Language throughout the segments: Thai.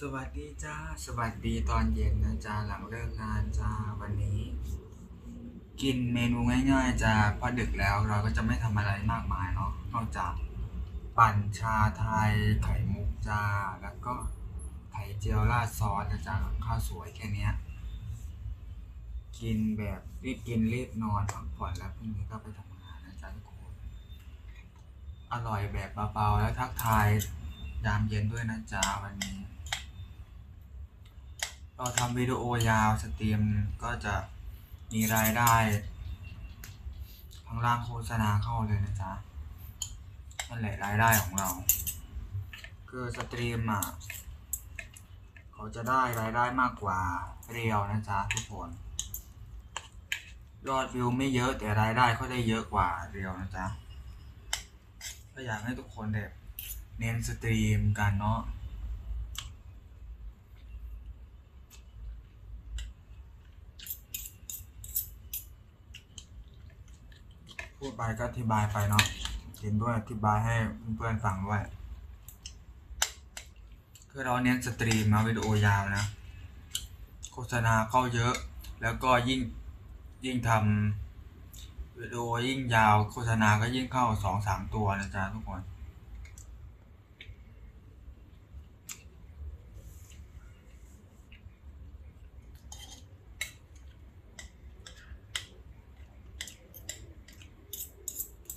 สวัสดีจ้า สวัสดีตอนเย็นนะจ้าหลังเลิกงานจ้าวันนี้ กินเมนูง่ายๆจ้าเพราะดึกแล้วเราก็จะไม่ทำอะไรมากมายเนาะนอกจากปั่นชาไทยไข่มุกจ้าแล้วก็ไข่เจียวราดซอสนะจ้าข้าวสวยแค่นี้กินแบบรีบกินรีบนอนพักผ่อนแล้วพรุ่งนี้ก็ไปทำงานนะจ้าทุกคนอร่อยแบบเบาๆแล้วทักทายยามเย็นด้วยนะจ๊ะวันนี้ เราทำวิดีโอยาวสตรีมก็จะมีรายได้ข้างล่างโฆษณาเข้าเลยนะจ๊ะนั่นแหละรายได้ของเรา คือสตรีมอะเขาจะได้รายได้มากกว่าเรียวนะจ๊ะทุกคนยอดวิวไม่เยอะแต่รายได้เขาได้เยอะกว่าเรียวนะจ๊ะก็อยากให้ทุกคนแบบเน้นสตรีมกันเนาะ พูดไปก็อธิบายไปเนาะเห็นด้วยอธิบายให้เพื่อนๆฟังด้วยคือเราเน้นสตรีมนะวิดีโอยาวนะ โฆษณาเข้าเยอะ แล้วก็ยิ่งยิ่งทำวิดีโอยิ่งยาว โฆษณาก็ยิ่งเข้าสองสามตัวนะจ๊ะทุกคน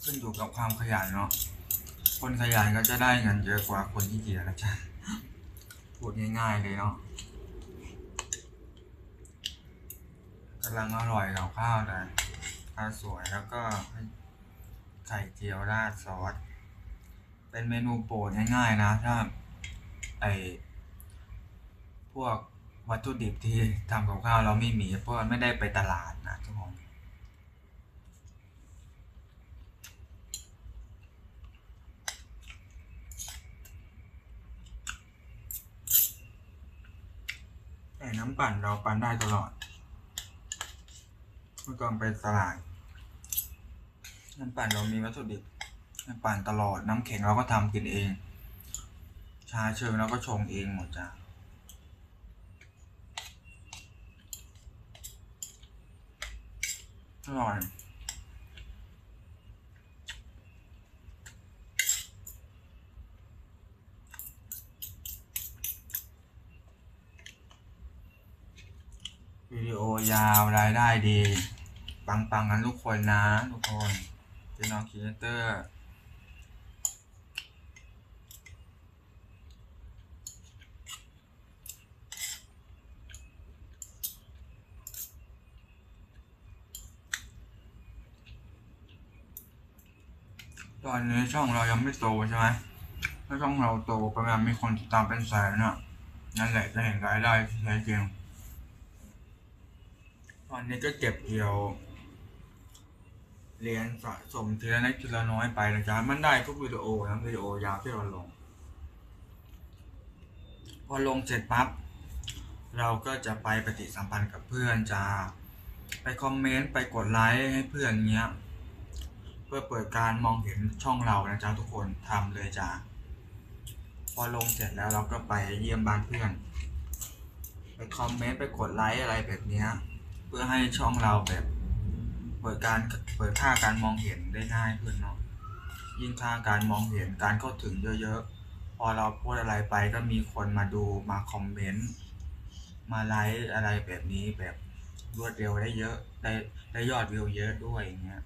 ขึ้นอยู่กับความขยันเนาะคนขยันก็จะได้เงินเยอะกว่าคนที่เกียจนะจ๊ะพูดง่ายๆเลยเนาะกำลังอร่อยกับข้าวเลยข้าวสวยแล้วก็ไข่เจียวราดซอสเป็นเมนูโปรดง่ายๆนะถ้าไอพวกวัตถุดิบที่ทำกับข้าวเราไม่มีเพราะไม่ได้ไปตลาดนะทุกคน แต่น้ำปั่นเราปั่นได้ตลอดไม่ต้องไปตลาดน้ำปั่นเรามีวัตถุดิบน้ำปั่นตลอดน้ำแข็งเราก็ทำกินเอง ชาเชิงเราก็ชงเองหมดจ้ะอร่อย วยาวรายได้ดี ปังๆกันทุกคนนะ ทุกคนพี่น้องครีเอเตอร์ตอนนี้ช่องเรายังไม่โตใช่ไหมถ้าช่องเราโตประมาณมีคนติดตามเป็นแสนน่ะ นั่นแหละจะเห็นรายได้ที่แท้จริง ตอนนี้ก็เก็บเกี่ยวเรียญสะสมทีละเล็กทีละน้อยไปนะจ๊ะมันได้ทุกวิดีโอนะวิดีโอยาวที่เราลง พอลงเสร็จปั๊บเราก็จะไปปฏิสัมพันธ์กับเพื่อนจะไปคอมเมนต์ไปกดไลค์ให้เพื่อนเงี้ย เพื่อเปิดการมองเห็นช่องเรานะจ๊ะทุกคนทำเลยจ้าพอลงเสร็จแล้วเราก็ไปเยี่ยมบ้านเพื่อน ไปคอมเมนต์ไปกดไลค์อะไรแบบเนี้ย เพื่อให้ช่องเราแบบเปิดการเปิดค่าการมองเห็นได้ง่ายขึ้นเนาะยิ่งค่าการมองเห็นการเข้าถึงเยอะๆ พอเราโพสต์อะไรไปก็มีคนมาดูมาคอมเมนต์มาไลค์อะไรแบบนี้แบบรวดเร็วได้เยอะได้ได้ยอดวิวเยอะด้วยอย่างเงี้ย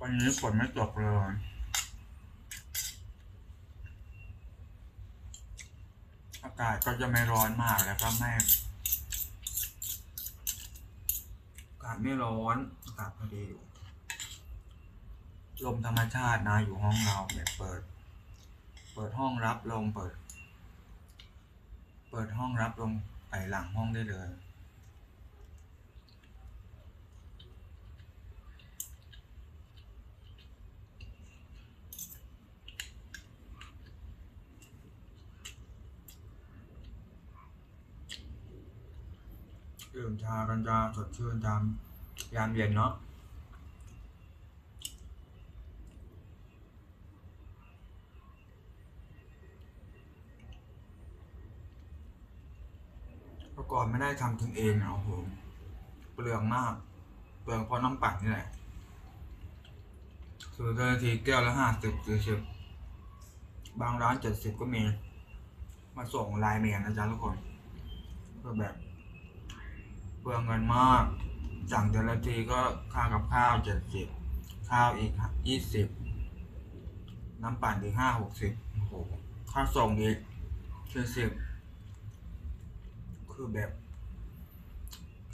วันนี้ฝนไม่ตกเลยากาศก็จะไม่ร้อนมากแล้วก็ไม่อากาศไม่ร้อนอากาศพอดีอยู่ลมธรรมชาตินะอยู่ห้องเราเนี่ยเปิด เปิดห้องรับลมเปิด เปิดห้องรับลมไปหลังห้องได้เลย ชื่มชากัญชาสดชื่นตามยามเย็นเนาะประกอบไม่ได้ทำถึงเองเนาะผมเปลืองมาก เปลืองเพราะน้ำปั่นนี่แหละสูตรนาทีแก้วละห้าสิบสี่สิบบางร้านเจ็ดสิบก็มี มาส่งลายเมนนะจ๊ะทุกคนก็แบบ ปลืองเงินมาก สั่งแต่ละทีก็ค่ากับข้าวเจ็ดสิบข้าวอีกยี่สิบน้ำปั่นอีกห้าหกสิบโอ้โหค่าส่งอีกสี่สิบคือแบบ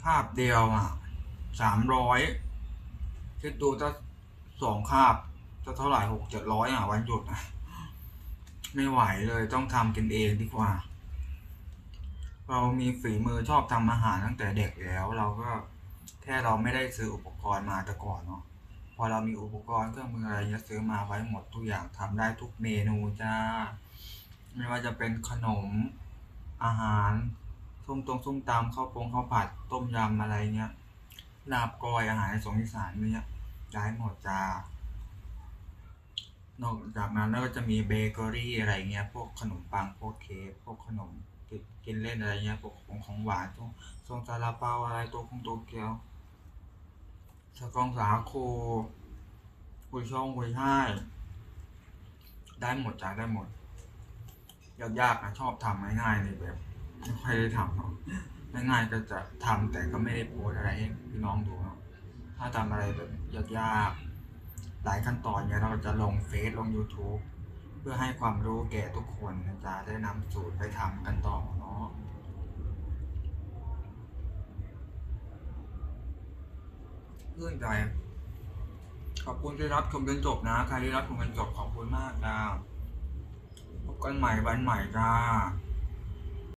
คาบเดียวอะสามร้อยคิดดูถ้าสองคาบจะเท่าไหร่หกเจ็ดร้อยอะวันหยุดอะ ไม่ไหวเลยต้องทำกินเองดีกว่า เรามีฝีมือชอบทำอาหารตั้งแต่เด็กแล้ว เราก็แค่เราไม่ได้ซื้ออุปกรณ์มาแต่ก่อนเนาะพอเรามีอุปกรณ์เครื่องมืออะไรเงี้ยซื้อมาไว้หมดทุกอย่างทำได้ทุกเมนูจ้า ไม่ว่าจะเป็นขนมอาหารส้มตรงส้มตำข้าวปงข้าวผัดต้มยำอะไรเงี้ยลาบกอยอาหารสงอีสานเนี้ยได้หมดจ้านอกจากนั้นแล้วก็จะมีเบเกอรี่อะไรเงี้ย พวกขนมปังพวกเค้กพวกขนม กินเล่นอะไรเงี้ยพวกของของหวานพวกทรงซาลาเปาอะไรตัวคงโตเกียวสกองสาโคูกุยช่องกุยช่ายได้หมดจ้าได้หมด ยากๆนะชอบทำง่ายๆเลยแบบไม่ค่อยได้ทำเนาะง่ายๆก็จะทำแต่ก็ไม่ได้โพสอะไรให้พี่น้องดูเนาะถ้าทำอะไรแบบยากๆหลายขั้นตอนเนี่ยเราจะลงเฟซลง YouTube เพื่อให้ความรู้แก่ทุกคนนะจ๊ะได้นำสูตรไปทำกันต่อเนาะเพื่อนใจ ขอบคุณที่รับชมจนจบนะใครที่รับชมจนจบขอบคุณมากจ้าพบกันใหม่วันใหม่จ้า